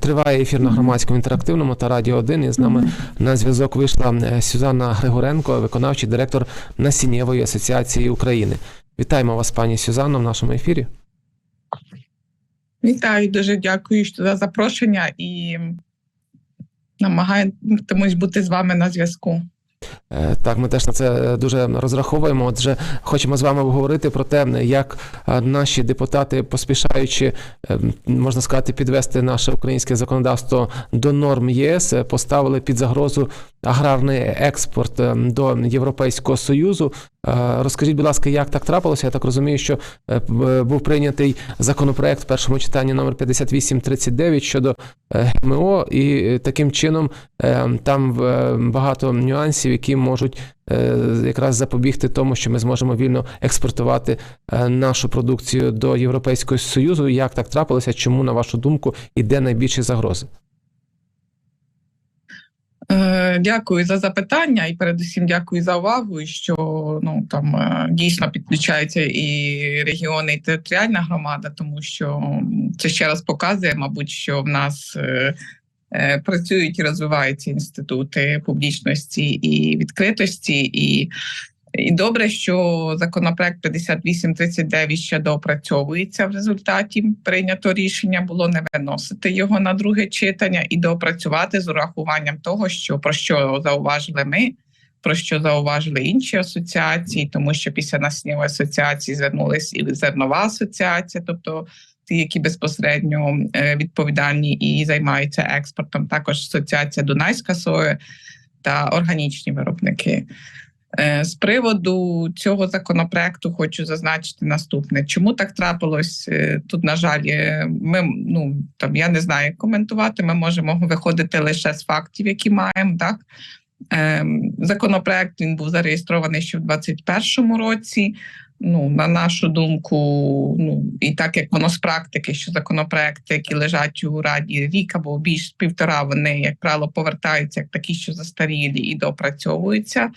Триває ефір на громадському інтерактивному та радіо 1. І з нами на зв'язок вийшла е, Сюзанна Григоренко, виконавчий директор Насіннєвої асоціації України. Вітаємо вас, пані Сюзанно, в нашому ефірі. Вітаю, дуже дякую за запрошення і намагаємось бути з вами на зв'язку. Е, Так, ми теж на це дуже розраховуємо. Отже, хочемо з вами обговорити про те, як е, наші депутати, поспішаючи, е, можна сказати, підвести наше українське законодавство до норм ЄС, поставили під загрозу аграрний експорт е, до Європейського союзу. Е, Розкажіть, будь ласка, як так трапилося? Я так розумію, що е, був прийнятий законопроект в першому читанні номер 5839 щодо ГМО, і таким чином там багато нюансів, які можуть якраз запобігти тому, що ми зможемо вільно експортувати нашу продукцію до Європейського союзу. Як так трапилося? Чому, на вашу думку, іде найбільші загрози? Е, Дякую за запитання і передусім дякую за увагу. Що ну там е, дійсно підключаються і регіони, і територіальна громада, тому що це ще раз показує, мабуть, що в нас е, працюють і розвиваються інститути публічності і відкритості, і, і добре, що законопроект 5839 ще доопрацьовується в результаті. Прийнято рішення було не виносити його на друге читання і доопрацювати з урахуванням того, що про що зауважили ми. Про що зауважили інші асоціації, тому що після наснівої асоціації звернулись і зернова асоціація, тобто ті, які безпосередньо е, відповідальні і займаються експортом, також асоціація Дунайська сої та органічні виробники. Е, З приводу цього законопроекту хочу зазначити наступне: чому так трапилось? Е, Тут, на жаль, ми ну там я не знаю, як коментувати. Ми можемо виходити лише з фактів, які маємо. Так Ем, законопроект він був зареєстрований ще в 2021 році. Ну, на нашу думку, ну і так як воно з практики, що законопроекти, які лежать у раді рік або більш півтора, вони як правило повертаються як такі, що застарілі і допрацьовуються.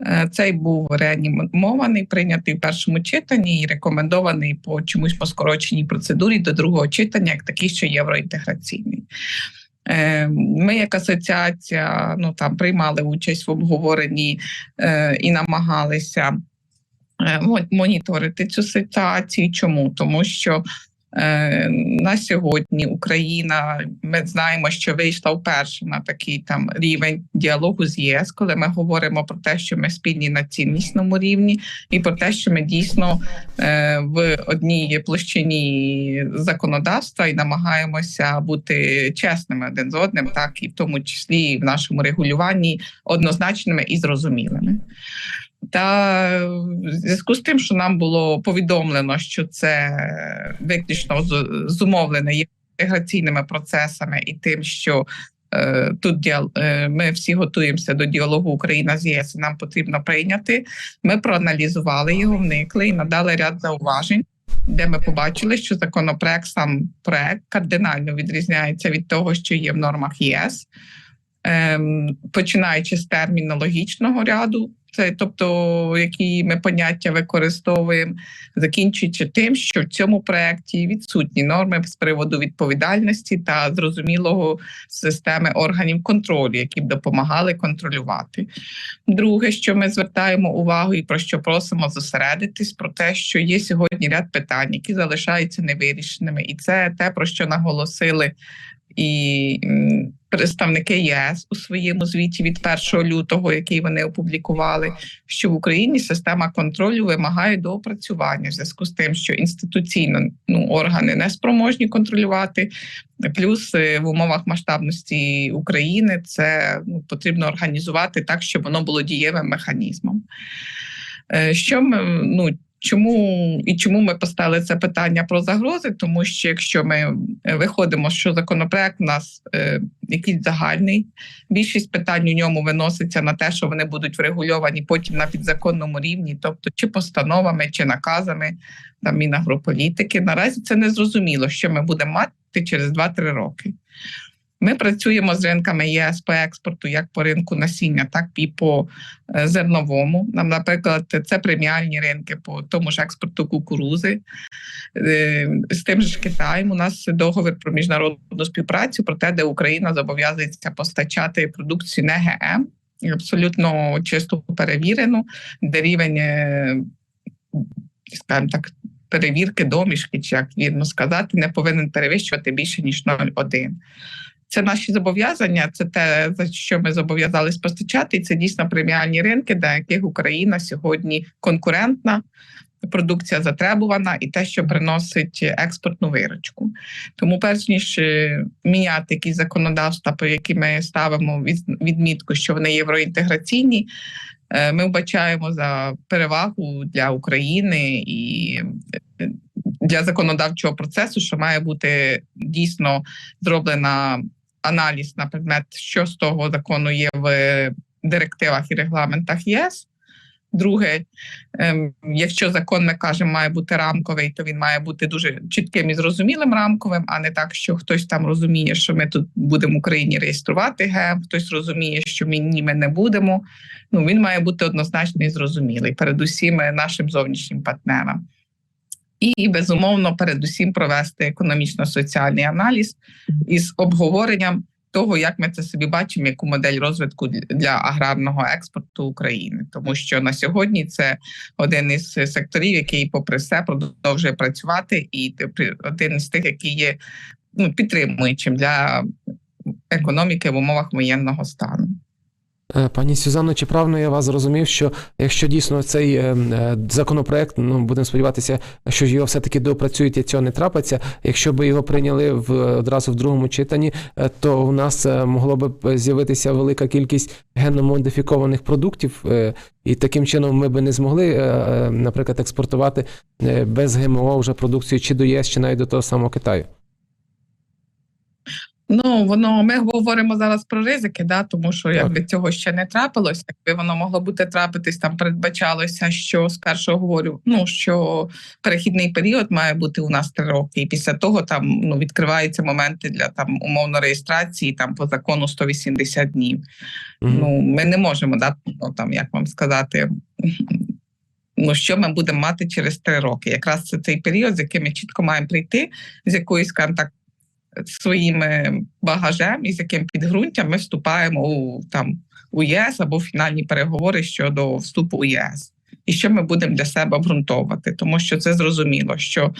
Е, Цей був реанімований, прийнятий в першому читанні і рекомендований по чомусь по скороченій процедурі до другого читання, як такий, що євроінтеграційний. Е, Ми, як асоціація, ну там приймали участь в обговоренні е, і намагалися моніторити цю ситуацію. Чому? Тому що на сьогодні Україна, ми знаємо, що вийшла вперше на такий там рівень діалогу з ЄС, коли ми говоримо про те, що ми спільні на ціннісному рівні, і про те, що ми дійсно е, в одній площині законодавства і намагаємося бути чесними один з одним, так і в тому числі в нашому регулюванні однозначними і зрозумілими. Та в зв'язку з тим, що нам було повідомлено, що це виключно з- зумовлене є інтеграційними процесами і тим, що е, тут діал- е, ми всі готуємося до діалогу Україна з ЄС. Нам потрібно прийняти. Ми проаналізували його, вникли і надали ряд зауважень, де ми побачили, що законопроект, сам проект кардинально відрізняється від того, що є в нормах ЄС, ем, починаючи з термінологічного ряду. Тобто, які ми поняття використовуємо, закінчуючи тим, що в цьому проєкті відсутні норми з приводу відповідальності та зрозумілого системи органів контролю, які б допомагали контролювати. Друге, що ми звертаємо увагу і про що просимо зосередитись, про те, що є сьогодні ряд питань, які залишаються невирішеними, і це те, про що наголосили і представники ЄС у своєму звіті від 1 лютого, який вони опублікували, що в Україні система контролю вимагає доопрацювання в зв'язку з тим, що інституційно ну органи не спроможні контролювати. Плюс е, в умовах масштабності України це ну, потрібно організувати так, щоб воно було дієвим механізмом. Е, Що ми ну чому і чому ми поставили це питання про загрози? Тому що якщо ми е, виходимо, що законопроект у нас е, якийсь загальний, більшість питань у ньому виноситься на те, що вони будуть врегульовані потім на підзаконному рівні, тобто чи постановами, чи наказами там мінагрополітики. Наразі це не зрозуміло, що ми будемо мати через 2-3 роки. Ми працюємо з ринками ЄС по експорту як по ринку насіння, так і по е, зерновому. Нам, наприклад, це преміальні ринки по тому ж експорту кукурузи. Е, З тим же Китаєм у нас договір про міжнародну співпрацю про те, де Україна зобов'язується постачати продукцію не ГМ, абсолютно чисто перевірену, де рівень, е, скажімо так, перевірки домішки, чи як вірно сказати, не повинен перевищувати більше ніж 0,1. Це наші зобов'язання, це те, за що ми зобов'язались постачати, і це дійсно преміальні ринки, для яких Україна сьогодні конкурентна, продукція затребувана і те, що приносить експортну виручку. Тому, перш ніж е, міняти якісь законодавства, по які ми ставимо відмітку, що вони євроінтеграційні, е, ми вбачаємо за перевагу для України і е, для законодавчого процесу, що має бути дійсно зроблена аналіз на предмет, що з того закону є в директивах і регламентах ЄС. Друге, ем, якщо закон ми кажемо, має бути рамковий, то він має бути дуже чітким і зрозумілим рамковим, а не так, що хтось там розуміє, що ми тут будемо в Україні реєструвати ГЕМ, хтось розуміє, що ми ні, ми не будемо. Ну він має бути однозначний і зрозумілий, передусім е, нашим зовнішнім партнерам. І безумовно, передусім провести економічно-соціальний аналіз із обговоренням того, як ми це собі бачимо, яку модель розвитку для аграрного експорту України, тому що на сьогодні це один із секторів, який, попри все, продовжує працювати, і один з тих, який є ну, підтримуючим для економіки в умовах воєнного стану. Е, Пані Сюзанно, чи правильно я вас зрозумів, що якщо дійсно цей е, е, законопроект, ну будемо сподіватися, що його все-таки доопрацюють і цього не трапиться. Якщо б його прийняли в одразу в другому читанні, то у нас могло б з'явитися велика кількість генно-модифікованих продуктів, і таким чином ми б не змогли, наприклад, експортувати без ГМО вже продукцію чи до ЄС, чи навіть до того самого Китаю. Ну воно ми говоримо зараз про ризики, да тому що якби цього ще не трапилося, якби воно могло бути трапитись, там передбачалося, що з першого говорю, ну що перехідний період має бути у нас три роки, і після того там ну відкриваються моменти для там умовно реєстрації, там по закону 180 днів. Мгм. Ну ми не можемо да ну, там, як вам сказати. Ну, що ми будемо мати через три роки? Якраз це цей період, з яким ми чітко маємо прийти, з якоюсь так своїм багажем і з яким підґрунтям ми вступаємо у там у ЄС або фінальні переговори щодо вступу у ЄС, і що ми будемо для себе обґрунтовувати, тому що це зрозуміло, що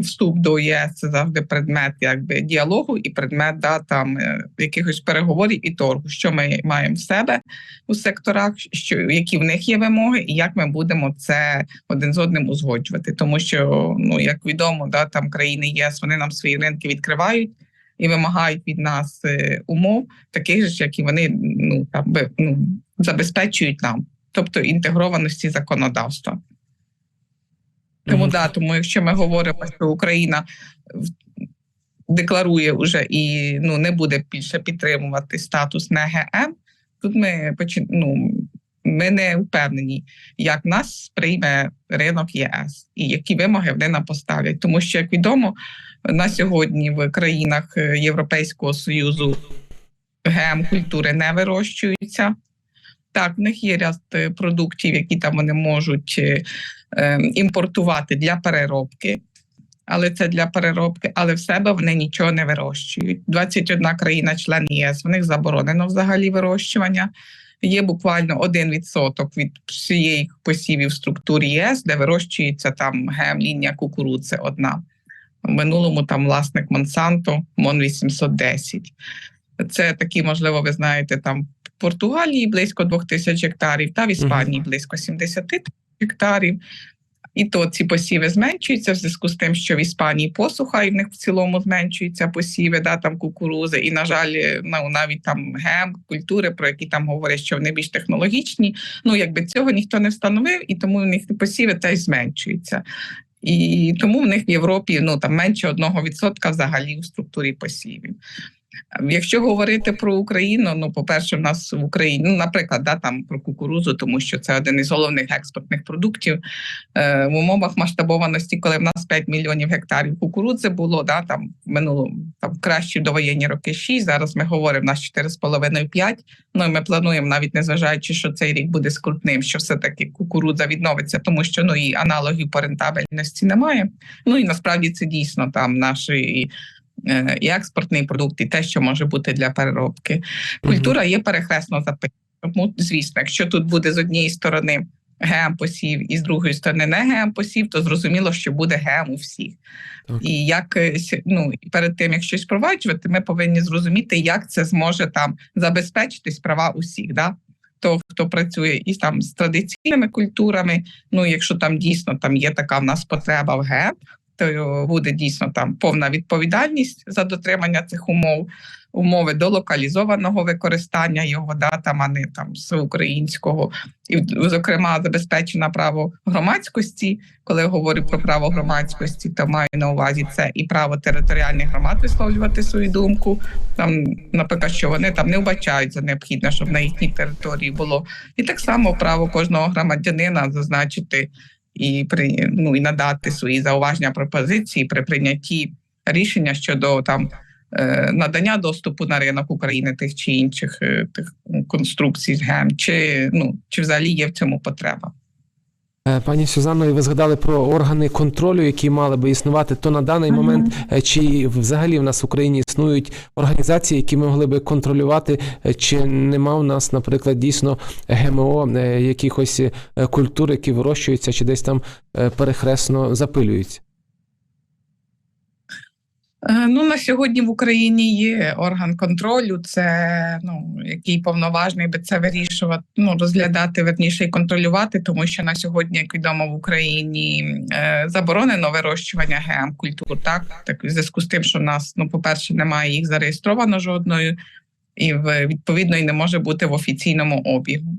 вступ до ЄС це завжди предмет якби діалогу і предмет да, там е, якихось переговорів і торгу, що ми маємо в себе у секторах, що які в них є вимоги, і як ми будемо це один з одним узгоджувати. Тому що, ну як відомо, да там країни ЄС вони нам свої ринки відкривають і вимагають від нас е, умов, таких ж, і вони ну там ну, забезпечують нам, тобто інтегрованості законодавства. Тому да, тому якщо ми говоримо, що Україна декларує уже і ну не буде більше підтримувати статус НГМ, тут ми почин... ну, ми не впевнені, як нас сприйме ринок ЄС і які вимоги вони нам поставлять. Тому що, як відомо, на сьогодні в країнах е, Європейського Союзу ГМ культури не вирощуються. Так, в них є ряд е, продуктів, які там вони можуть е, імпортувати для переробки, але це для переробки, але в себе вони нічого не вирощують. 21 країна-член ЄС, в них заборонено взагалі вирощування. Є буквально 1% від всієї посівів в структурі ЄС, де вирощується там ГМ-лінія кукурудзи одна. В минулому там власник Монсанто Мон 810. Це такі, можливо, ви знаєте, там в Португалії близько 2000 гектарів, та в Іспанії близько 70 тисяч гектарів. І то ці посіви зменшуються в зв'язку з тим, що в Іспанії посуха, і в них в цілому зменшуються посіви, да, там кукурузи, і, на жаль, ну, навіть там гем, культури, про які там говорять, що вони більш технологічні. Ну, якби цього ніхто не встановив, і тому в них посіви теж зменшуються. І тому в них в Європі ну там менше 1% взагалі у структурі посівів. Якщо говорити про Україну, ну по-перше, в нас в Україні, ну, наприклад, да, там про кукурузу, тому що це один із головних експортних продуктів е, в умовах масштабованості, коли в нас 5 мільйонів гектарів кукурудзи було, да, там в минулому там кращі довоєнні роки 6, Зараз ми говоримо в нас 4,5-5. Ну і ми плануємо, навіть незважаючи, що цей рік буде скрутним, що все таки кукурудза відновиться, тому що ну і аналогів по рентабельності немає. Ну і насправді це дійсно там наші і експортний продукт, і те, що може бути для переробки. Культура є перехресно записана. Тому, звісно, якщо тут буде з однієї сторони ГМ посів і з другої сторони не ГМ посів, то зрозуміло, що буде ГМ у всіх. Так. І як е, ну перед тим як щось впроваджувати, ми повинні зрозуміти, як це зможе там забезпечитись права усіх. Да? Того, хто працює і там з традиційними культурами. Ну, якщо там дійсно там є така в нас потреба в ГЕП, то буде дійсно там повна відповідальність за дотримання цих умов, умови до локалізованого використання його да, там, а не там з українського, і зокрема забезпечено право громадськості. Коли я говорю про право громадськості, то маю на увазі це і право територіальних громад висловлювати свою думку. Там, наприклад, що вони там не вбачають за необхідне, щоб на їхній території було, і так само право кожного громадянина зазначити і при ну і надати свої зауваження пропозиції при прийнятті рішення щодо там е, надання доступу на ринок України тих чи інших е, тих конструкцій з ГЕМ, чи ну чи взагалі є в цьому потреба. Е, Пані Сюзанно, і ви згадали про органи контролю, які мали би існувати, то на даний Мгм. момент е, чи взагалі в нас в Україні існують організації, які могли би контролювати, е, чи нема в нас, наприклад, дійсно ГМО е, якихось культур, які вирощуються, чи десь там перехресно запилюються? Е, Ну на сьогодні в Україні є орган контролю, це ну який повноважний би це вирішувати, ну розглядати верніше і контролювати, тому що на сьогодні, як відомо, в Україні е, заборонено вирощування ГМ культур. Так так в зв'язку з тим, що в нас ну, по перше, немає їх зареєстровано жодною, і відповідно і не може бути в офіційному обігу.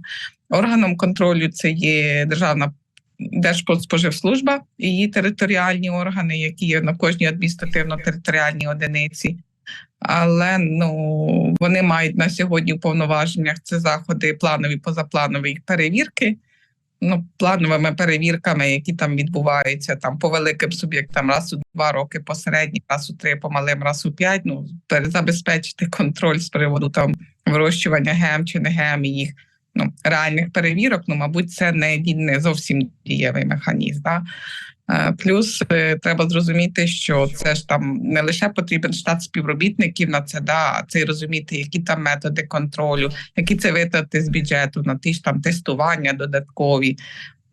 Органом контролю це є державна Держпродспоживслужба і її територіальні органи, які є на кожній адміністративно-територіальній одиниці. Але ну вони мають на сьогодні в повноваженнях це заходи планові, позапланові перевірки. Ну, плановими перевірками, які там відбуваються там по великим суб'єктам, раз у два роки посередні, раз у три по малим, раз у п'ять. Ну перезабезпечити контроль з приводу там вирощування гем чи не гем і їх ну, реальних перевірок, ну, мабуть, це не він не зовсім дієвий механізм. Да? Е, Плюс е, треба зрозуміти, що це ж там не лише потрібен штат співробітників на це, да, це й розуміти, які там методи контролю, які це витрати з бюджету на ті ж там тестування додаткові.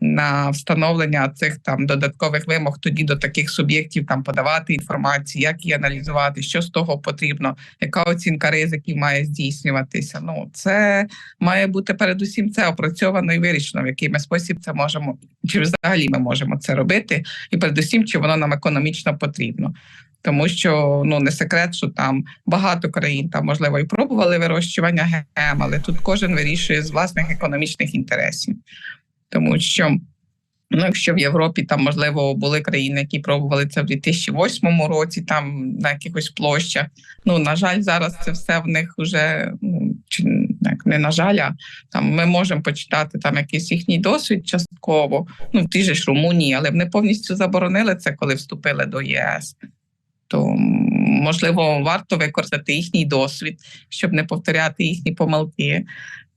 На встановлення цих там додаткових вимог тоді до таких суб'єктів там подавати інформацію, як її аналізувати, що з того потрібно, яка оцінка ризиків має здійснюватися. Ну це має бути передусім це опрацьовано і вирішено, в який ми спосіб це можемо, чи взагалі ми можемо це робити, і передусім, чи воно нам економічно потрібно. Тому що ну не секрет, що там багато країн там можливо і пробували вирощування ГМ, але тут кожен вирішує з власних економічних інтересів, тому що. Ну, якщо в Європі там можливо були країни, які пробували це в 2008 році, там на якихось площах. Ну на жаль, зараз це все в них вже ну як не на жаль, а там ми можемо почитати там якийсь їхній досвід частково. Ну в тій же ж Румунії, але вони повністю заборонили це, коли вступили до ЄС. То можливо варто використати їхній досвід, щоб не повторяти їхні помилки.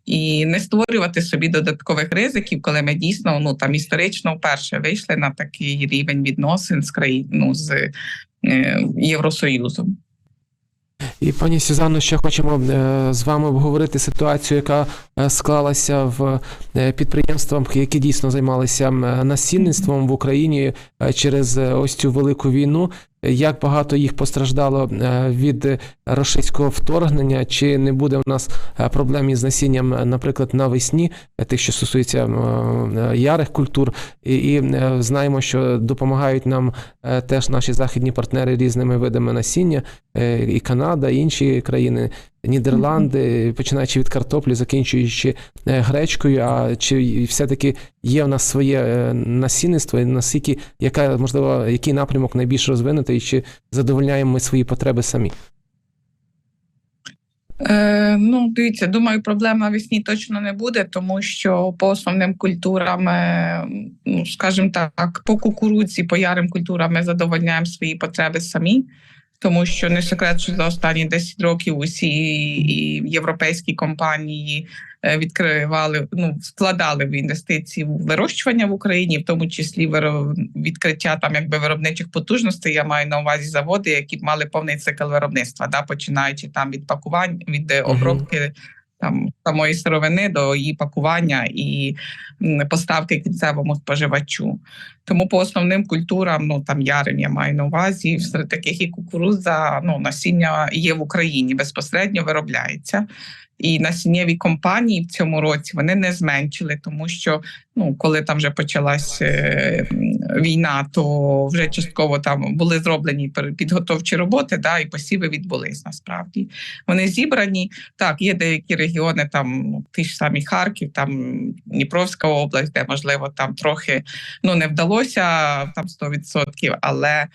І не створювати собі додаткових ризиків, коли ми дійсно ну там історично вперше вийшли на такий рівень відносин з країн ну, з е, Євросоюзом. І пані Сюзанно, ще хочемо е, з вами обговорити ситуацію, яка е, склалася в е, підприємствах, які дійсно займалися насінництвом в Україні через ось цю велику війну. Як багато їх постраждало е, від російського вторгнення, чи не буде у нас е, проблем із насінням, е, наприклад, навесні, тих, що стосується ярих культур, і, і знаємо, що допомагають нам теж наші західні партнери різними видами насіння, і Канада, і інші країни, Нідерланди, починаючи від картоплі, закінчуючи е, гречкою. А чи все-таки є в нас своє е, насінництво, і наскільки яка можливо, який напрямок найбільш розвинутий, чи задовольняємо ми свої потреби самі? Е, ну, дивіться, думаю, проблем навесні точно не буде, тому що по основним культурам, е, ну скажімо так, по кукурудзі, по ярим культурам ми задовольняємо свої потреби самі. Тому що не секрет, що за останні 10 років усі і європейські компанії е, відкривали, ну вкладали в інвестиції в вирощування в Україні, в тому числі відкриття там якби виробничих потужностей. Я маю на увазі заводи, які мали повний цикл виробництва, да, починаючи там від пакувань, від е, обробки там самої сировини до її пакування і поставки кінцевому споживачу. Тому по основним культурам, ну там ярим я маю на увазі, серед таких і кукурудза, ну насіння є в Україні, безпосередньо виробляється. І насіннєві компанії в цьому році вони не зменшили, тому що ну коли там вже почалась е, війна, то вже частково там були зроблені підготовчі роботи, да, і посіви відбулись насправді. Вони зібрані. Так, є деякі регіони, там ну, ті ж самі Харків, там Дніпровська область, де можливо там трохи ну не вдалося там 100%, але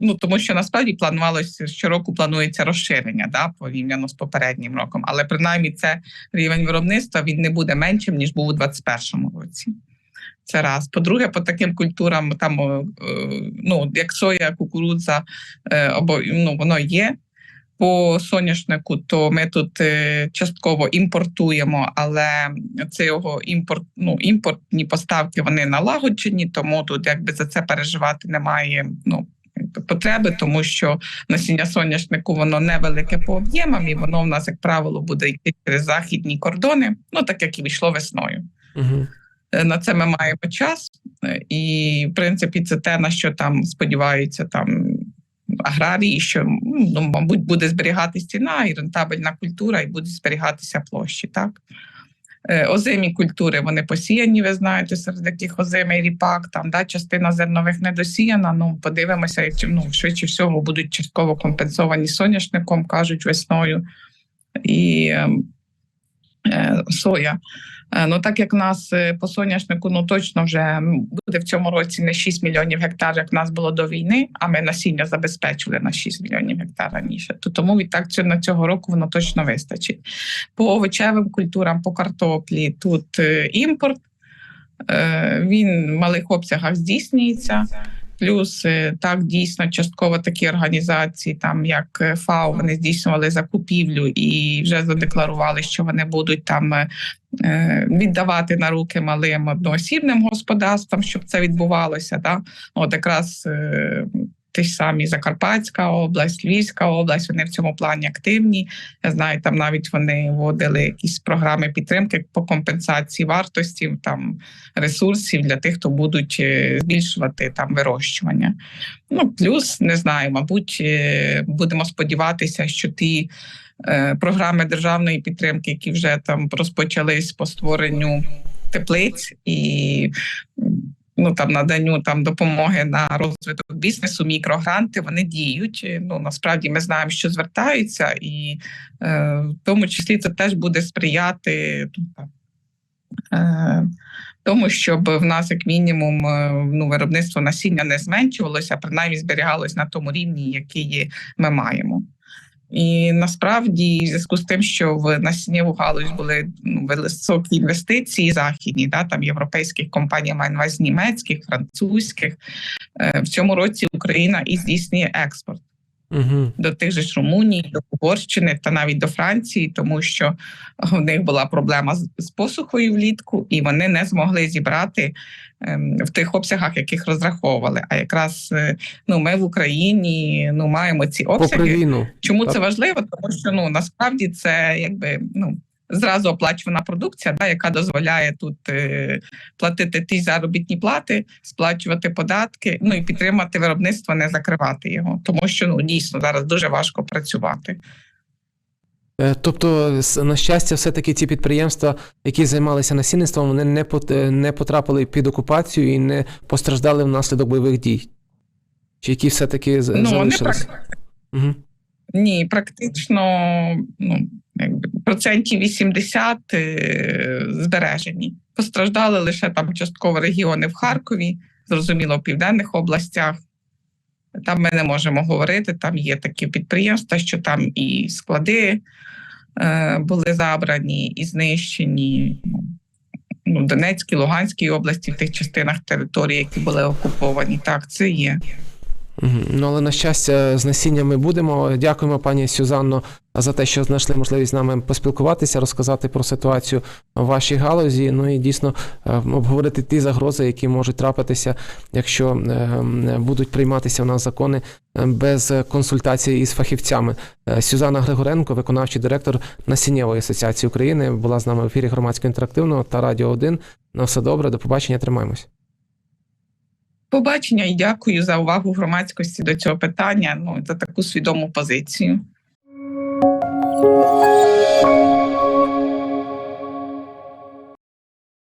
ну тому що насправді планувалося щороку планується розширення да порівняно з попереднім роком, але принаймні це рівень виробництва він не буде меншим ніж був у 2021 році. Це раз. По-друге, по таким культурам, там е, ну як соя, кукурудза, е, або ну воно є. По соняшнику, то ми тут е, частково імпортуємо, але це його імпорт, ну імпортні поставки вони налагоджені, тому тут якби за це переживати немає ну потреби, тому що насіння соняшнику воно невелике по об'ємам, і воно в нас, як правило, буде йти через західні кордони, ну так як і війшло весною. Угу. На це ми маємо час, е, і в принципі це те, на що там сподіваються там аграрії, що ну, мабуть буде зберігатися ціна і рентабельна культура, і будуть зберігатися площі. Так озимі культури вони посіяні. Ви знаєте, серед яких озимий ріпак, там да частина зернових не досіяна. Ну подивимося, як ну, швидше всього будуть частково компенсовані соняшником, кажуть весною і ем, е, соя. Е, Ну, так як нас е, по соняшнику ну точно вже буде в цьому році не 6 мільйонів гектарів, як нас було до війни, а ми насіння забезпечили на 6 мільйонів гектар раніше. То тому відтак на цього року воно точно вистачить. По овочевим культурам, по картоплі тут е, імпорт. Е, Він в малих обсягах здійснюється. Плюс е, так дійсно частково такі організації, там як е, ФАО, вони здійснювали закупівлю і вже задекларували, що вони будуть там е, віддавати на руки малим одноосібним господарствам, щоб це відбувалося. Да? От якраз ті ж самі Закарпатська область, Львівська область, вони в цьому плані активні. Я знаю, там навіть вони вводили якісь програми підтримки по компенсації вартості там ресурсів для тих, хто будуть е, збільшувати там вирощування. Ну плюс не знаю, мабуть, е, будемо сподіватися, що ті е, програми державної підтримки, які вже там розпочались по створенню теплиць і ну там наданню там допомоги на розвиток бізнесу, мікрогранти, вони діють. Е, Ну насправді ми знаємо, що звертаються, і е, в тому числі це теж буде сприяти е, тому, щоб в нас, як мінімум, е, ну виробництво насіння не зменшувалося, а принаймні зберігалось на тому рівні, який ми маємо. І насправді, в зв'язку з тим, що в насіннєву галузь були ну, високі інвестиції західні, да, там європейських компаній, маю на увазі німецьких, французьких, е, в цьому році Україна і здійснює експорт Угу. до тих же ж Румунії, до Угорщини та навіть до Франції, тому що в них була проблема з- з посухою влітку, і вони не змогли зібрати ем, в тих обсягах, яких розраховували. А якраз е, ну ми в Україні ну маємо ці обсяги. Чому Так. це важливо? Тому що ну насправді це якби ну. Зразу оплачувана продукція, да, яка дозволяє тут е, платити ті заробітні плати, сплачувати податки, ну і підтримати виробництво, не закривати його, тому що ну дійсно зараз дуже важко працювати. Е, Тобто, на щастя, все-таки ці підприємства, які займалися насінництвом, вони не е, не потрапили під окупацію і не постраждали внаслідок бойових дій. Чи які все-таки Ну вони залишилися? прак... Угу. ні, практично ну процентів 80 е, збережені. Постраждали лише там частково регіони в Харкові, зрозуміло, в південних областях. Там ми не можемо говорити. Там є такі підприємства, що там і склади е, були забрані і знищені ну, в Донецькій, Луганській області, в тих частинах території, які були окуповані. Так, це є. Ну, але на щастя, з насінням ми будемо. Дякуємо, пані Сюзанно, за те, що знайшли можливість з нами поспілкуватися, розказати про ситуацію в вашій галузі. Ну і дійсно е, обговорити ті загрози, які можуть трапитися, якщо е, будуть прийматися у нас закони е, без консультації із фахівцями. Сюзанна Григоренко, виконавчий директор Насіннєвої асоціації України, була з нами в ефірі громадського інтерактивного та Радіо 1. На все добре, до побачення, тримаємось. Побачення і дякую за увагу громадськості до цього питання. Ну за таку свідому позицію. Thank you.